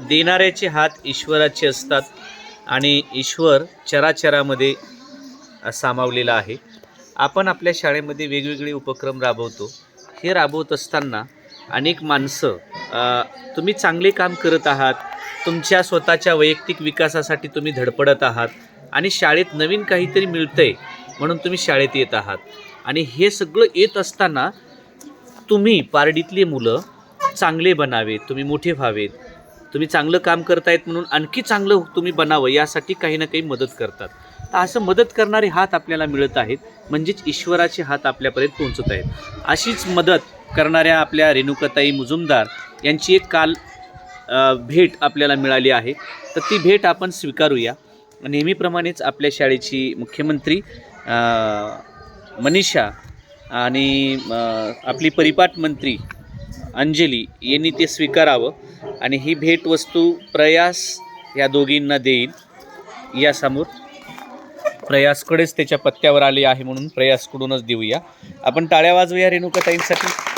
देणाऱ्याचे हात ईश्वराचे असतात आणि ईश्वर चराचरामध्ये सामावलेला आहे. आपण आपल्या शाळेमध्ये वेगवेगळे उपक्रम राबवतो. हे राबवत असताना अनेक माणसं तुम्ही चांगले काम करत आहात तुमच्या स्वतःच्या वैयक्तिक विकासासाठी तुम्ही धडपडत आहात आणि शाळेत नवीन काहीतरी मिळतं आहे म्हणून तुम्ही शाळेत येत आहात. आणि हे सगळं येत असताना तुम्ही पारडीतली मुलं चांगले बनावेत तुम्ही मोठे व्हावेत. तुम्ही चांगलं काम करतायत म्हणून आणखी चांगलं तुम्ही बनावं यासाठी काही ना काही मदत करतात. तर असं मदत करणारे हात आपल्याला मिळत आहेत म्हणजेच ईश्वराचे हात आपल्यापर्यंत पोहोचत आहेत. अशीच मदत करणाऱ्या आपल्या रेणुकाताई मुजुमदार यांची एक काल भेट आपल्याला मिळाली आहे. तर ती भेट आपण स्वीकारूया. नेहमीप्रमाणेच आपल्या शाळेची मुख्यमंत्री मनीषा आणि आपली परिपाठ मंत्री अंजली यांनी ते स्वीकारावं आणि ही भेटवस्तू प्रयास या दोघींना देईल यासमोर प्रयासकडेच त्याच्या पत्त्यावर आले आहे म्हणून प्रयासकडूनच देऊया. आपण टाळ्या वाजवूया रेणुकाताईंसाठी. ताईंसाठी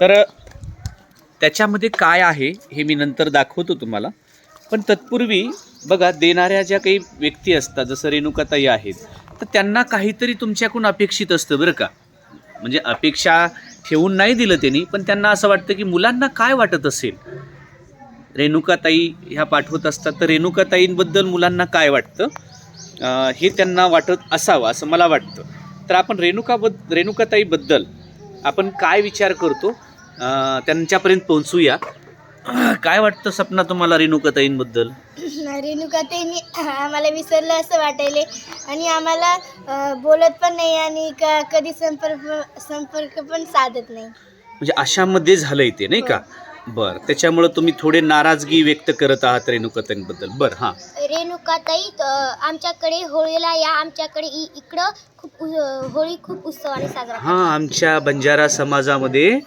तर त्याच्यामध्ये काय आहे हे मी नंतर दाखवतो तुम्हाला. पण तत्पूर्वी बघा देणाऱ्या ज्या काही व्यक्ती असतात जसं रेणुकाताई आहेत तर त्यांना काहीतरी तुमच्याकडून अपेक्षित असतं बरं का. म्हणजे अपेक्षा ठेवून नाही दिलं त्यांनी पण त्यांना असं वाटतं की मुलांना काय वाटत असेल? रेणुकाताई ह्या पाठवत असतात तर रेणुकाताईंबद्दल मुलांना काय वाटतं? हे त्यांना वाटत असावं असं मला वाटतं. तर आपण रेणुकाबद्द रेणुकाताईबद्दल आपण काय विचार करतो? त्यांच्यापर्यंत पोहोचूया. काय वाटतं सपना तुम्हाला रेणुकाताईंबद्दल रेणुकाताईंनी आम्हाला विसरलं असं वाटायले. आणि आम्हाला अं, बोलत पण नाही आणि का कधी संपर्क संपर्क पण साधत नाही. म्हणजे अशामध्ये झालंय ते नाही का? बरं त्याच्यामुळं तुम्ही थोडे नाराजगी व्यक्त करत आहात रेणुकाताईंबद्दल बरं हां. रेणुकाताई आमच्याकडे होळीला या आमच्याकडे इ- इकडं खूप उ- होळी खूप उत्सवाने साजरा हां आमच्या बंजारा समाजामध्ये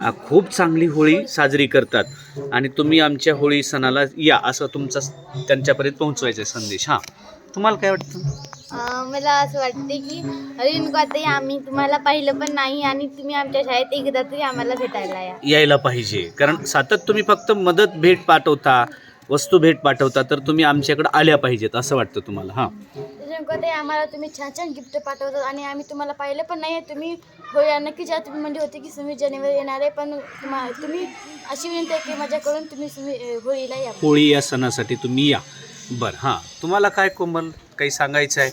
खूप चांगली होळी साजरी करतात. आणि तुम्ही आमच्या होळी सणाला या असं तुमचा त्यांच्यापर्यंत पोहोचवायचा आहे संदेश. हां. तुम्हाला काय वाटतं? मला असं वाटते की रेणुकाताई आम्ही तुम्हाला पाहिलं पण नाही आणि तुम्ही आमच्या शाळेत एकदा तरी आम्हाला भेटायला या. यायला पाहिजे. कारण सतत तुम्ही फक्त मदत भेट पाठवता वस्तू भेट पाठवता तर तुम्ही आमच्याकडे आल्या पाहिजेत असं वाटतं तुम्हाला. हां. रेणुकाताई आम्हाला तुम्ही छान छान गिफ्ट पाठवतात आणि आम्ही तुम्हाला पाहिलं पण नाही. तुम्ही होळी नक्कीच या तुम्ही म्हणजे होते की सव्वीस जानेवारी येणार आहे पण तुम्हा तुम्ही अशी विनंती आहे की माझ्याकडून तुम्ही अं, होळीला या. होळी या सणासाठी तुम्ही या. बरं हां. तुम्हाला काय कोमल काही सांगायचं आहे?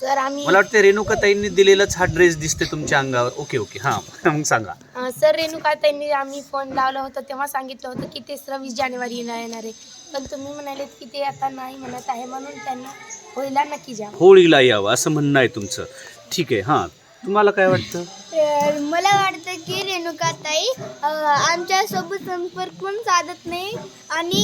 सर आम्ही मला वाटतं रेणुकाताईंनी दिलेलाच हा ड्रेस दिसते तुमच्या अंगावर. Okay okay. हां मग सांगा. सर रेणुकाताईंनी आम्ही फोन लावला होता तेव्हा सांगितलं होतं की ते सव्वीस जानेवारी येणार येणार आहे. पण तुम्ही म्हणालेत की ते आता नाही म्हणत आहे म्हणून त्यांना होळीला नक्की जा. होळीला यावं असं म्हणणं आहे तुमचं. ठीक आहे हां. तुम्हाला काय वाटतं? मला वाटतं की रेणुकाताई आमच्यासोबत संपर्क पण साधत नाही आणि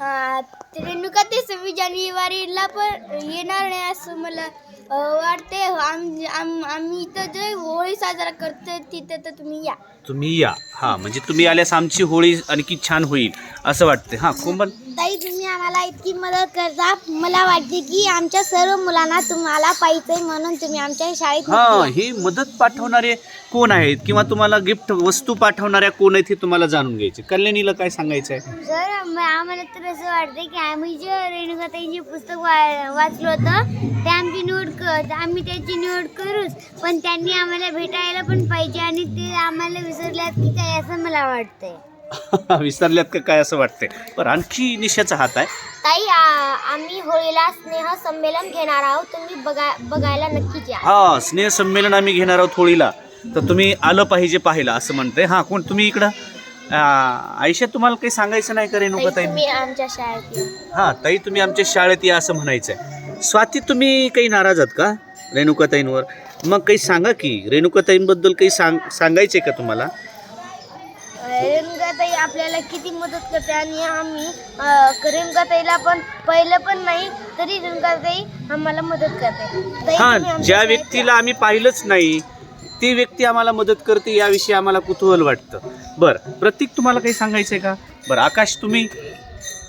रेणुका ते सव्वीस जानेवारीला पण येणार नाही असं मला वाटते आम आम- आम्ही इथं जे होळी साजरा करतो तिथं तर तुम्ही या. तुम्ही या. हां म्हणजे तुम्ही आल्यास आमची होळी आणखी छान होईल असं वाटते हां कोमल? ताई तुम्ही आम्हाला इतकी मदत करता. मला वाटते की आमच्या सर्व मुलांना तुम्हाला पाहिजे म्हणून तुम्ही आमच्या शाळेत हां ही मदत पाठवणारे कोण आहेत? किंवा तुम्हाला गिफ्ट वस्तू पाठवणाऱ्या कोण आहेत हे तुम्हाला जाणून घ्यायचे. कल्याणीला काय सांगायचं आहे सर आम- आम्हाला तर असं वाटतं की आम्ही जे रेणुकाताईंचे पुस्तक वा वाचलं होतं ते आमची नोट क आम्ही त्याची नोट करूच पण त्यांनी आम्हाला भेटायला पण पाहिजे आणि ते आम्हाला विसरल्यात की काय असं मला वाटतंय. विसरल्यात का काय असं वाटतंय? बरं आणखी निशाचा हात आहे. ताई आम्ही होळीला स्नेह संमेलन घेणार आहोत. तुम्ही बघा बघायला नक्कीच या. हा स्नेह संमेलन आम्ही घेणार आहोत होळीला. तर तुम्ही आलं पाहिजे पाहिलं असं म्हणतंय. हां कोण? तुम्ही इकडं? आ, आयुष्य तुम्हाला काही सांगायचं नाही का रेणुका ताई तुम्ही आमच्या शाळेत या. हां ताई तुम्ही आमच्या शाळेत या असं म्हणायचं आहे स्वाती तुम्ही काही नाराज आहात का रेणुकाताईंवर? मग काही सांगा की रेणुकाताईंबद्दल काही सांग सांगायचे का तुम्हाला? रेणुकाताई आपल्याला किती मदत करते आणि आम्ही अं, रेणुकाताईला पण पहिलं पण नाही तरी रेणुकाताई आम्हाला मदत करते. ताई, हां ज्या व्यक्तीला आम्ही पाहिलंच नाही ती व्यक्ती आम्हाला मदत करते याविषयी आम्हाला कुतूहल वाटतं. बरं प्रतीक तुम्हाला काही सांगायचं आहे का? बरं आकाश तुम्ही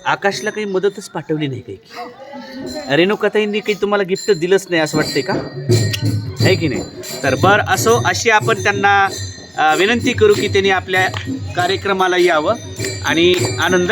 आकाशला काही मदतच पाठवली नाही काही? रेणुकाताईंनी काही तुम्हाला गिफ्ट दिलंच नाही असं वाटतंय का? आहे की नाही? तर बर असो अशी आपण त्यांना विनंती करू की त्यांनी आपल्या कार्यक्रमाला यावं आणि आनंद